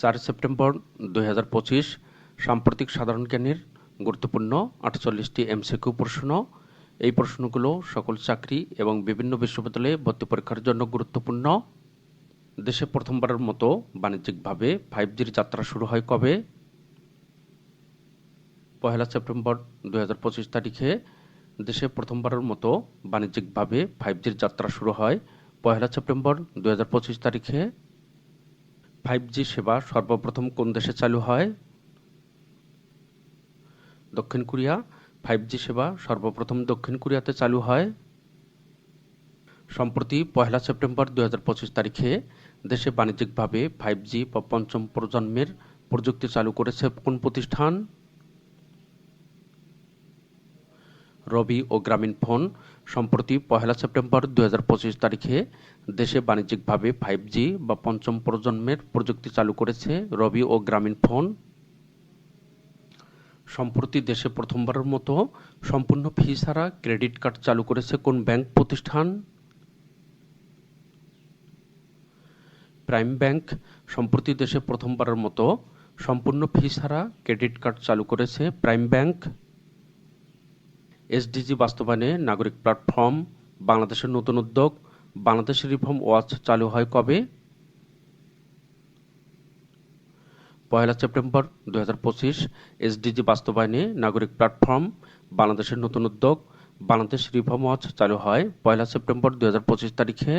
চার সেপ্টেম্বর দুই হাজার পঁচিশ, সাম্প্রতিক সাধারণ জ্ঞানের গুরুত্বপূর্ণ আটচল্লিশটি এমসিকিউ প্রশ্ন। এই প্রশ্নগুলো সকল চাকরি এবং বিভিন্ন বিশ্ববিদ্যালয়ে ভর্তি পরীক্ষার জন্য গুরুত্বপূর্ণ। দেশে প্রথমবারের মতো বাণিজ্যিকভাবে ফাইভ জির যাত্রা শুরু হয় কবে? পহেলা সেপ্টেম্বর দু হাজার পঁচিশ তারিখে দেশে প্রথমবারের মতো বাণিজ্যিকভাবে ফাইভ জির যাত্রা শুরু হয়। পহেলা সেপ্টেম্বর দু হাজার পঁচিশ তারিখে ফাইভ জি সেবা সর্বপ্রথম কোন দেশে চালু হয়? দক্ষিণ কোরিয়া। ফাইভ জি সেবা সর্বপ্রথম দক্ষিণ কোরিয়াতে চালু হয়। সম্প্রতি পয়লা সেপ্টেম্বর দু হাজার পঁচিশ তারিখে দেশে বাণিজ্যিকভাবে ফাইভ জি পঞ্চম প্রজন্মের প্রযুক্তি চালু করেছে কোন প্রতিষ্ঠান? রবি ও গ্রামীণ ফোন সম্প্রতি পহেলা সেপ্টেম্বর দুই হাজার পঁচিশ তারিখে দেশে বাণিজ্যিকভাবে ফাইভ জি বা পঞ্চম প্রজন্মের প্রযুক্তি চালু করেছে রবি ও গ্রামীণ ফোন। সম্প্রতি দেশে প্রথমবারের মতো সম্পূর্ণ ফি ছাড়া ক্রেডিট কার্ড চালু করেছে কোন ব্যাংক প্রতিষ্ঠান? প্রাইম ব্যাংক সম্প্রতি দেশে প্রথমবারের মতো সম্পূর্ণ ফি ছাড়া ক্রেডিট কার্ড চালু করেছে প্রাইম ব্যাংক এসডিজি বাস্তবায়নে নাগরিক প্ল্যাটফর্ম, বাংলাদেশের নতুন উদ্যোগ, বাংলাদেশ রিফর্ম ওয়াচ চালু হয় কবে? পয়লা সেপ্টেম্বর দু হাজার পঁচিশ, এসডিজি বাস্তবায়নে নাগরিক প্ল্যাটফর্ম, বাংলাদেশের নতুন উদ্যোগ, বাংলাদেশ রিফর্ম ওয়াচ চালু হয় পয়লা সেপ্টেম্বর দু হাজার পঁচিশ তারিখে।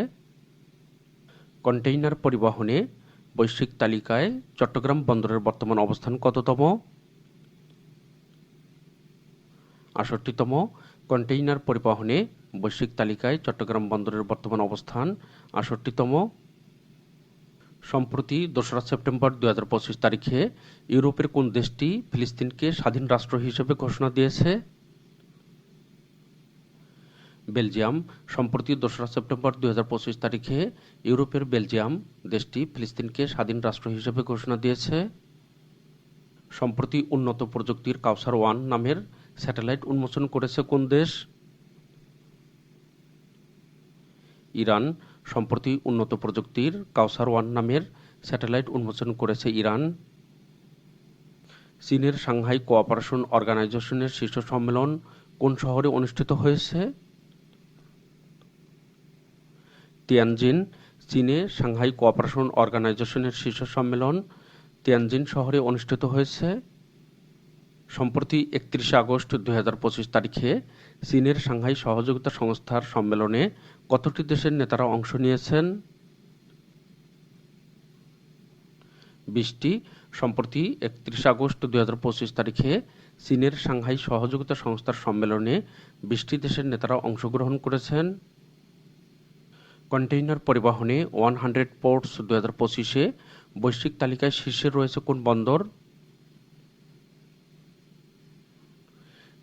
কন্টেইনার পরিবহনে বৈশ্বিক তালিকায় চট্টগ্রাম বন্দরের বর্তমান অবস্থান কততম? আষট্টিতম কন্টেইনার পরিবহনে বৈশ্বিক তালিকায় চট্টগ্রাম বন্দরের বর্তমান অবস্থান আষট্টিতম সম্প্রতি দোসরা সেপ্টেম্বর দুই তারিখে ইউরোপের কোন দেশটি ফিলিস্তিনকে স্বাধীন রাষ্ট্র হিসেবে ঘোষণা দিয়েছে? বেলজিয়াম। সম্প্রতি দোসরা সেপ্টেম্বর দুই হাজার পঁচিশ তারিখে ইউরোপের বেলজিয়াম দেশটি ফিলিস্তিনকে স্বাধীন রাষ্ট্র হিসেবে ঘোষণা দিয়েছে। সম্প্রতি উন্নত প্রযুক্তির কাউসার ওয়ান নামের স্যাটেলাইট উন্মোচন করেছে কোন দেশ? ইরান। সম্প্রতি উন্নত প্রযুক্তির কাউসার ওয়ান নামের স্যাটেলাইট উন্মোচন করেছে ইরান। চীনের সাংহাই কোঅপারেশন অর্গানাইজেশনের শীর্ষ সম্মেলন কোন শহরে অনুষ্ঠিত হয়েছে? তিয়ানজিন, চীনে সাংহাই কোঅপারেশন অর্গানাইজেশনের শীর্ষ সম্মেলন তিয়ানজিন শহরে অনুষ্ঠিত হয়েছে। সম্প্রতি একত্রিশে আগস্ট দু হাজার পঁচিশ তারিখে চীনের সাংহাই সহযোগিতা সংস্থার সম্মেলনে কতটি দেশের নেতারা অংশ নিয়েছেন? বিশটি। সম্প্রতি একত্রিশে আগস্ট দু হাজার পঁচিশ তারিখে চীনের সাংহাই সহযোগিতা সংস্থার সম্মেলনে বিশটি দেশের নেতারা অংশগ্রহণ করেছেন। কন্টেইনার পরিবহনে ওয়ান হান্ড্রেড পোর্টস দু হাজার পঁচিশে বৈশ্বিক তালিকায় শীর্ষে রয়েছে কোন বন্দর?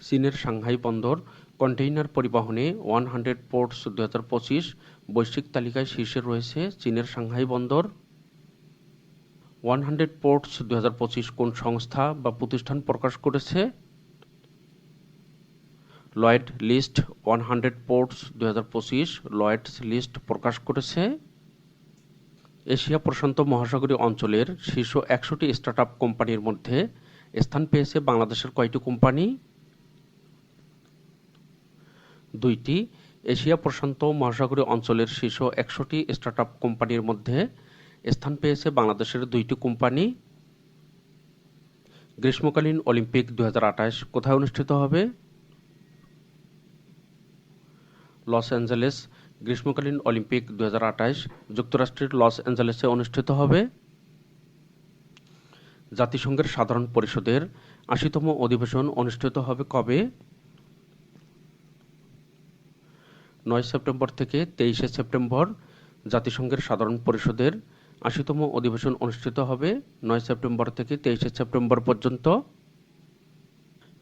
চীনের সাংহাই বন্দর কন্টেইনার পরিবহনে ওয়ান হান্ড্রেড পোর্টস দু হাজার পঁচিশ বৈশ্বিক তালিকায় শীর্ষে রয়েছে চীনের সাংহাই বন্দর। ওয়ান হান্ড্রেড পোর্টস দু হাজার পঁচিশ কোন সংস্থা বা প্রতিষ্ঠান প্রকাশ করেছে? Lloyd list one hundred ports দু হাজার পঁচিশ লয়েডস লিস্ট প্রকাশ করেছে। এশিয়া প্রশান্ত মহাসাগরীয় অঞ্চলের শীর্ষ একশোটি স্টার্ট আপ কোম্পানির মধ্যে স্থান পেয়েছে বাংলাদেশের কয়টি কোম্পানি? দুইটি। এশিয়া প্রশান্ত মহাসাগরীয় অঞ্চলের শীর্ষ একশোটি স্টার্ট আপ কোম্পানির মধ্যে স্থান পেয়েছে বাংলাদেশের দুইটি কোম্পানি। গ্রীষ্মকালীন অলিম্পিক দু কোথায় অনুষ্ঠিত হবে? Los Angeles. গ্রীষ্মকালীন অলিম্পিক দু যুক্তরাষ্ট্রের লস অ্যাঞ্জেলেসে অনুষ্ঠিত হবে। জাতিসংঘের সাধারণ পরিষদের আশিতম অধিবেশন অনুষ্ঠিত হবে কবে? নয় সেপ্টেম্বর থেকে তেইশে সেপ্টেম্বর জাতিসংঘের সাধারণ পরিষদের আশিতম অধিবেশন অনুষ্ঠিত হবে। নয় সেপ্টেম্বর থেকে তেইশে সেপ্টেম্বর পর্যন্ত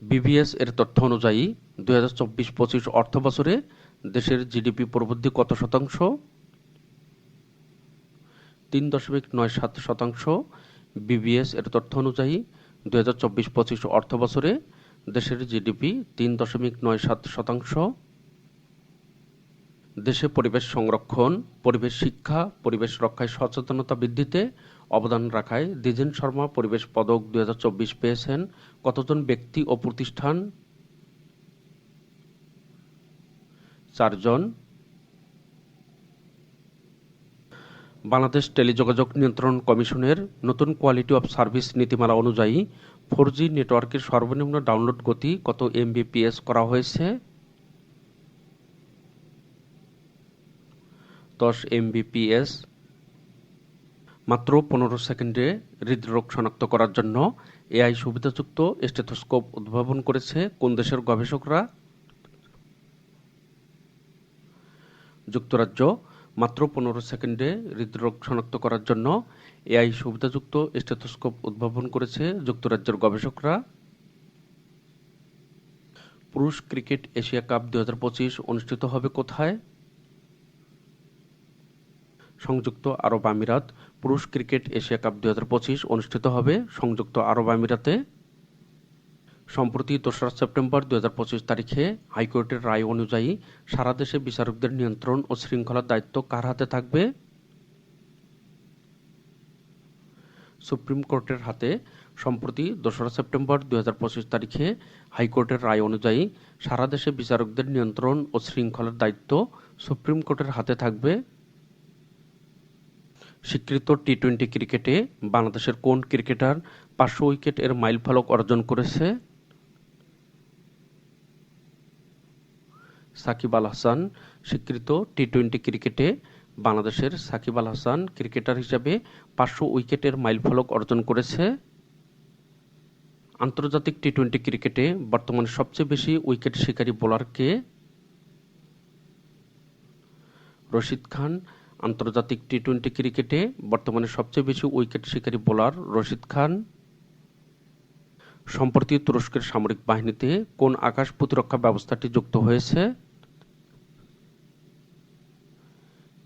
বিবিএস এর তথ্য অনুযায়ী দুই হাজার চব্বিশ পঁচিশ অর্থ বছরে দেশের জিডিপি প্রবৃদ্ধি কত শতাংশ? তিন দশমিক নয় সাত শতাংশ। বিবিএস এর তথ্য অনুযায়ী দুই হাজার চব্বিশ পঁচিশ অর্থ বছরে দেশের জিডিপি তিন দশমিক নয় সাত শতাংশ। দেশে পরিবেশ সংরক্ষণ, পরিবেশ শিক্ষা, পরিবেশ রক্ষায় সচেতনতা বৃদ্ধিতে অবদান রাখায় দ্বিজেন শর্মা পরিবেশ পদক দুই হাজার চব্বিশ পেয়েছেন। কতজন ব্যক্তি ও প্রতিষ্ঠান? চারজন। বাংলাদেশ টেলিযোগাযোগ নিয়ন্ত্রণ কমিশনের নতুন কোয়ালিটি অফ সার্ভিস নীতিমালা অনুযায়ী ফোর জি নেটওয়ার্কের সর্বনিম্ন ডাউনলোড গতি কত এমবিপিএস করা হয়েছে? দশ এমবিপিএস মাত্র পনেরো সেকেন্ডে হৃদরোগ শনাক্ত করার জন্য এআই সুবিধাযুক্ত স্টেথোস্কোপ উদ্ভাবন করেছে কোন দেশের গবেষকরা? যুক্তরাজ্য, মাত্র পনেরো সেকেন্ডে হৃদরোগ শনাক্ত করার জন্য এআই সুবিধাযুক্ত স্টেথোস্কোপ উদ্ভাবন করেছে যুক্তরাজ্যের গবেষকরা। পুরুষ ক্রিকেট এশিয়া কাপ দু হাজার পঁচিশ অনুষ্ঠিত হবে কোথায়? সংযুক্ত আরব আমিরাত পুরুষ ক্রিকেট এশিয়া কাপ দু হাজার পঁচিশ অনুষ্ঠিত হবে। সংযুক্ত আরব আমিরাতে সম্প্রতি দোসরা সেপ্টেম্বর দুই হাজার পঁচিশ তারিখে হাইকোর্টের রায় অনুযায়ী সারা দেশে বিচারকদের নিয়ন্ত্রণ ও শৃঙ্খলার দায়িত্ব কার হাতে থাকবে? সুপ্রিম কোর্টের হাতে সম্প্রতি দোসরা সেপ্টেম্বর দুই হাজার পঁচিশ তারিখে হাইকোর্টের রায় অনুযায়ী সারা দেশে বিচারকদের নিয়ন্ত্রণ ও শৃঙ্খলার দায়িত্ব সুপ্রিম কোর্টের হাতে থাকবে। স্বীকৃত টি টোয়েন্টি ক্রিকেটে বাংলাদেশের কোন ক্রিকেটার পাঁচশো উইকেট এর মাইলফলক অর্জন করেছে? সাকিব আল হাসান, স্বীকৃত টি টোয়েন্টি ক্রিকেটে বাংলাদেশের সাকিব আল হাসান ক্রিকেটার হিসাবে পাঁচশো উইকেটের মাইলফলক অর্জন করেছে। আন্তর্জাতিক টি টোয়েন্টি ক্রিকেটে বর্তমানে সবচেয়ে বেশি উইকেট শিকারী বোলার কে? রশিদ খান আন্তর্জাতিক টি টোয়েন্টি ক্রিকেটে বর্তমানে সবচেয়ে বেশি উইকেট শিকারী বোলার রশিদ খান। সম্প্রতি তুরস্কের সামরিক বাহিনীতে কোন আকাশ প্রতিরক্ষা ব্যবস্থাটি যুক্ত হয়েছে?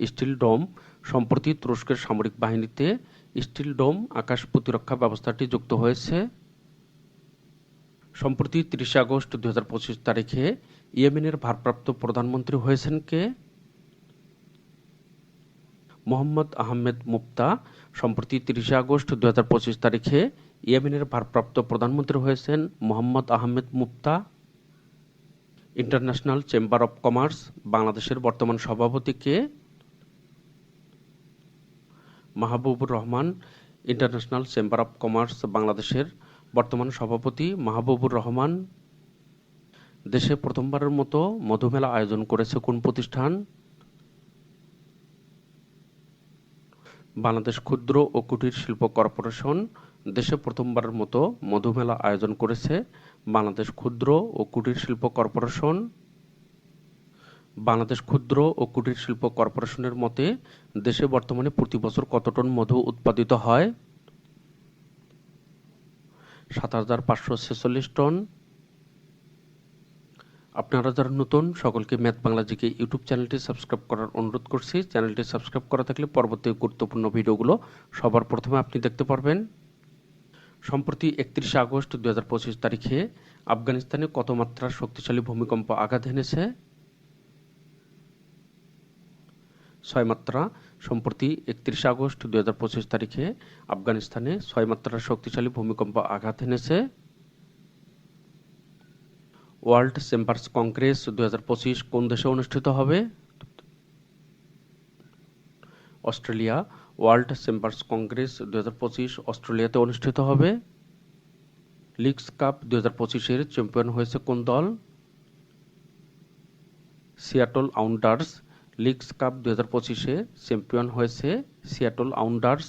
Steel dome. সম্প্রতি তুরস্কের সামরিক বাহিনীতে স্টিল ডোম আকাশ প্রতিরক্ষা ব্যবস্থাটি যুক্ত হয়েছে। সম্প্রতি তিরিশে আগস্ট দুই হাজার পঁচিশ তারিখে ইয়েমেনের ভারপ্রাপ্ত প্রধানমন্ত্রী হয়েছেন কে? মোহাম্মদ আহমেদ মুক্তা সম্প্রতি তিরিশে আগস্ট দু হাজার পঁচিশ তারিখে ইয়েমেনের ভারপ্রাপ্ত প্রধানমন্ত্রী হয়েছেন মোহাম্মদ আহমেদ মুক্তা ইন্টারন্যাশনাল চেম্বার অব কমার্স, বাংলাদেশের বর্তমান সভাপতি কে? Mahbubur Rahman, International Chamber of Commerce, বাংলাদেশের বর্তমান সভাপতি মাহবুবুর রহমান। দেশে প্রথমবারের মতো মধুমেলা আয়োজন করেছে কোন প্রতিষ্ঠান? বাংলাদেশ ক্ষুদ্র ও কুটির শিল্প কর্পোরেশন দেশে প্রথমবারের মতো মধুমেলা আয়োজন করেছে বাংলাদেশ ক্ষুদ্র ও কুটির শিল্প কর্পোরেশন। বাংলাদেশ ক্ষুদ্র ও কুটির শিল্প কর্পোরেশনের মতে, দেশে বর্তমানে প্রতি বছর কত টন মধু উৎপাদিত হয়? সাত হাজার পাঁচশো ছেচল্লিশ টন আপনারা যারা নতুন, সকলকে ম্যাথ বাংলা জিকে ইউটিউব চ্যানেলটি সাবস্ক্রাইব করার অনুরোধ করছি। চ্যানেলটি সাবস্ক্রাইব করা থাকলে পরবর্তী গুরুত্বপূর্ণ ভিডিওগুলো সবার প্রথমে আপনি দেখতে পারবেন। সম্প্রতি একত্রিশে আগস্ট দু পঁচিশ তারিখে আফগানিস্তানে কত মাত্রার শক্তিশালী ভূমিকম্প আঘাত এনেছে? ছয় মাত্রা। সম্প্রতি একত্রিশে আগস্ট দুই হাজার পঁচিশ তারিখে আফগানিস্তানে ছয় মাত্রার শক্তিশালী ভূমিকম্প আঘাত এনেছে। ওয়ার্ল্ড চেম্বার্স কংগ্রেস দুহাজার পঁচিশ কোন দেশে অনুষ্ঠিত হবে? অস্ট্রেলিয়া। ওয়ার্ল্ড চেম্বার্স কংগ্রেস দুহাজার পঁচিশ অস্ট্রেলিয়াতে অনুষ্ঠিত হবে। লিগস কাপ দু হাজার পঁচিশের চ্যাম্পিয়ন হয়েছে কোন দল? সিয়াটল আউন্ডার্স। লিগস কাপ দু হাজার পঁচিশে চ্যাম্পিয়ন হয়েছে সিয়াটল আউন্ডার্স।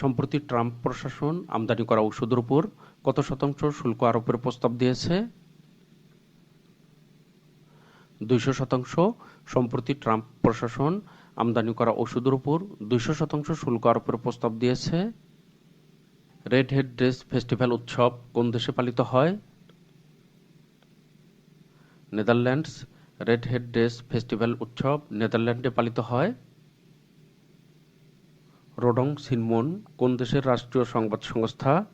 সম্প্রতি ট্রাম্প প্রশাসন আমদানি করা ওষুধের উপর কত শতাংশ শুল্ক আরোপের প্রস্তাব দিয়েছে? দুইশো শতাংশ সম্প্রতি ট্রাম্প প্রশাসন আমদানি করা ওষুধের উপর দুইশো শতাংশ শুল্ক আরোপের প্রস্তাব দিয়েছে। রেড হেড ড্রেস ফেস্টিভ্যাল উৎসব কোন দেশে পালিত হয়? Netherlands red head dress festival উৎসব নেদারল্যান্ডে পালিত হয়। রোডং সিনমন কোন দেশের রাষ্ট্রীয় সংবাদ সংস্থা?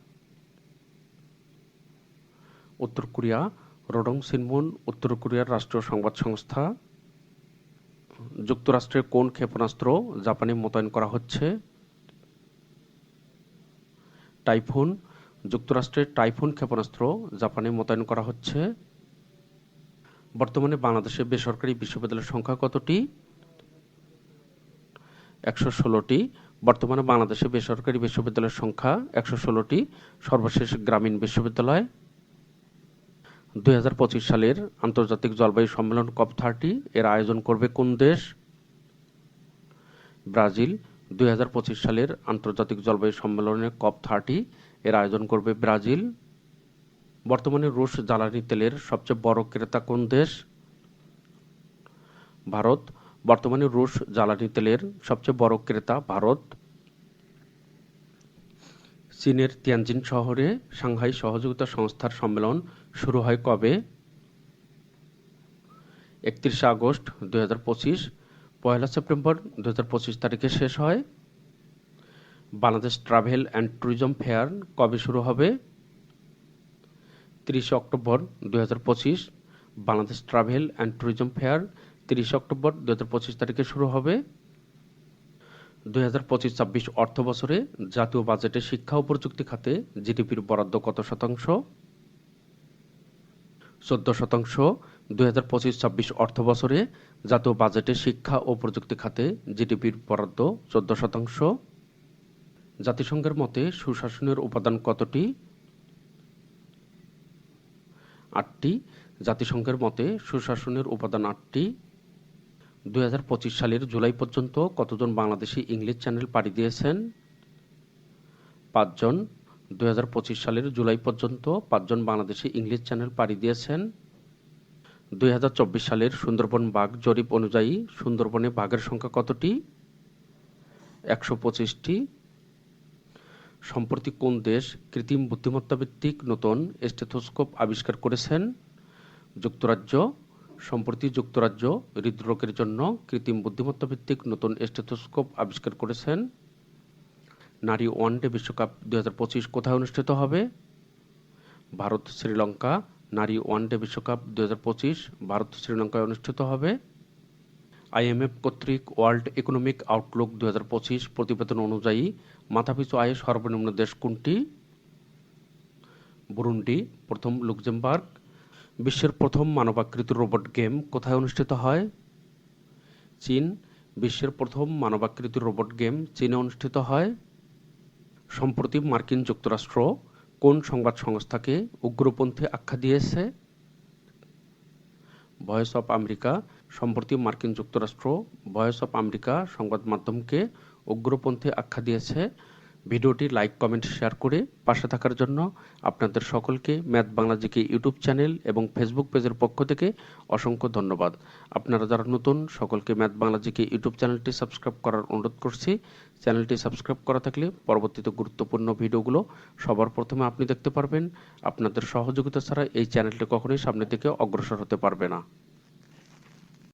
উত্তর কোরিয়া, রোডং সিনমুন, উত্তর কোরিয়ার রাষ্ট্রীয় সংবাদ সংস্থা। যুক্তরাষ্ট্রের কোন ক্ষেপণাস্ত্র জাপানে মোতায়েন করা হচ্ছে? টাইফুন। যুক্তরাষ্ট্রের টাইফুন ক্ষেপণাস্ত্র জাপানে মোতায়েন করা হচ্ছে। বর্তমানে বাংলাদেশে বেসরকারি বিশ্ববিদ্যালয়ের সংখ্যা কতটি? একশো ষোলোটি। বর্তমানে বাংলাদেশে বেসরকারি বিশ্ববিদ্যালয়ের সংখ্যা একশো ষোলোটি। সর্বশেষ গ্রামীণ বিশ্ববিদ্যালয় দুই হাজার পঁচিশ সালের আন্তর্জাতিক জলবায়ু সম্মেলন কপ থার্টি এর আয়োজন করবে কোন দেশ? ব্রাজিল। দুই হাজার পঁচিশ সালের আন্তর্জাতিক জলবায়ু সম্মেলনে কপ থার্টি এর আয়োজন করবে ব্রাজিল। বর্তমানে রুশ জ্বালানি তেলের সবচেয়ে বড় ক্রেতা কোন দেশ? ভারত। বর্তমানে রুশ জ্বালানি তেলের সবচেয়ে বড় ক্রেতা ভারত। চীনের তিয়ানজিন শহরে সাংহাই সহযোগিতা সংস্থার সম্মেলন শুরু হয় কবে? একত্রিশে আগস্ট দুই হাজার পঁচিশ, পয়লা সেপ্টেম্বর দু হাজার পঁচিশ তারিখে শেষ হয়। Bangladesh travel and tourism fair কবে শুরু হবে? তিরিশে অক্টোবর দু হাজার পঁচিশ, Bangladesh travel and tourism fair তিরিশে অক্টোবর দু হাজার পঁচিশ তারিখে শুরু হবে। দুই হাজার পঁচিশ ছাব্বিশ অর্থ বছরে জাতীয় বাজেটে শিক্ষা ও প্রযুক্তি খাতে জিডিপির বরাদ্দ কত শতাংশ? চোদ্দ শতাংশ দুই হাজার পঁচিশ ছাব্বিশ অর্থ বছরে জাতীয় বাজেটে শিক্ষা ও প্রযুক্তি খাতে জিডিপির বরাদ্দ চোদ্দ শতাংশ। জাতিসংঘের মতে সুশাসনের উপাদান কতটি? আটটি। জাতিসংঘের মতে সুশাসনের উপাদান আটটি। দুই হাজার পঁচিশ সালের জুলাই পর্যন্ত কতজন বাংলাদেশি ইংলিশ চ্যানেল পাড়ি দিয়েছেন? পাঁচজন। দুই হাজার পঁচিশ সালের জুলাই পর্যন্ত পাঁচজন বাংলাদেশি ইংলিশ চ্যানেল পাড়ি দিয়েছেন। দুই হাজার চব্বিশ সালের সুন্দরবন বাঘ জরিপ অনুযায়ী সুন্দরবনে বাঘের সংখ্যা কতটি? একশো পঁচিশটি। সম্প্রতি কোন দেশ কৃত্রিম বুদ্ধিমত্তা ভিত্তিক নতুন স্টেথোস্কোপ আবিষ্কার করেছেন? যুক্তরাজ্য। সম্প্রতি যুক্তরাজ্য হৃদরোগের জন্য কৃত্রিম বুদ্ধিমত্তা ভিত্তিক নতুন স্টেথোস্কোপ আবিষ্কার করেছেন। নারী ওয়ানডে বিশ্বকাপ দু হাজার পঁচিশ কোথায় অনুষ্ঠিত হবে? ভারত, শ্রীলঙ্কা। নারী ওয়ানডে বিশ্বকাপ দু হাজার পঁচিশ ভারত, শ্রীলঙ্কায় অনুষ্ঠিত হবে। আইএমএফ কর্তৃক ওয়ার্ল্ড ইকোনমিক আউটলুক দু হাজার পঁচিশ প্রতিবেদন অনুযায়ী মাথাপিছু আয়ে সর্বনিম্ন দেশ কোনটি? বুরুন্ডি, প্রথম লুক্সেমবার্গ। বিশ্বের প্রথম মানবাকৃত রোবট গেম কোথায় অনুষ্ঠিত হয়? চীন। বিশ্বের প্রথম মানবাকৃত রোবট গেম চীনে অনুষ্ঠিত হয়। সম্প্রতি মার্কিন যুক্তরাষ্ট্র কোন সংবাদ সংস্থাকে উগ্রপন্থী আখ্যা দিয়েছে? ভয়েস অফ আমেরিকা সম্প্রতি মার্কিন যুক্তরাষ্ট্র ভয়েস অফ আমেরিকা সংবাদ মাধ্যমকে উগ্রপন্থী আখ্যা দিয়েছে। ভিডিওটি লাইক, কমেন্ট, শেয়ার করে পাশে থাকার জন্য আপনাদের সকলকে math Bangla GK YouTube channel এবং ফেসবুক পেজের পক্ষ থেকে অসংখ্য ধন্যবাদ। আপনারা যারা নতুন, সকলকে ম্যাথ বাংলা জিকে ইউটিউব চ্যানেলটি সাবস্ক্রাইব করার অনুরোধ করছি। চ্যানেলটি সাবস্ক্রাইব করা থাকলে পরবর্তীতে গুরুত্বপূর্ণ ভিডিওগুলো সবার প্রথমে আপনি দেখতে পারবেন। আপনাদের সহযোগিতা ছাড়া এই চ্যানেলটি কখনোই সামনের দিকে অগ্রসর হতে পারবে না।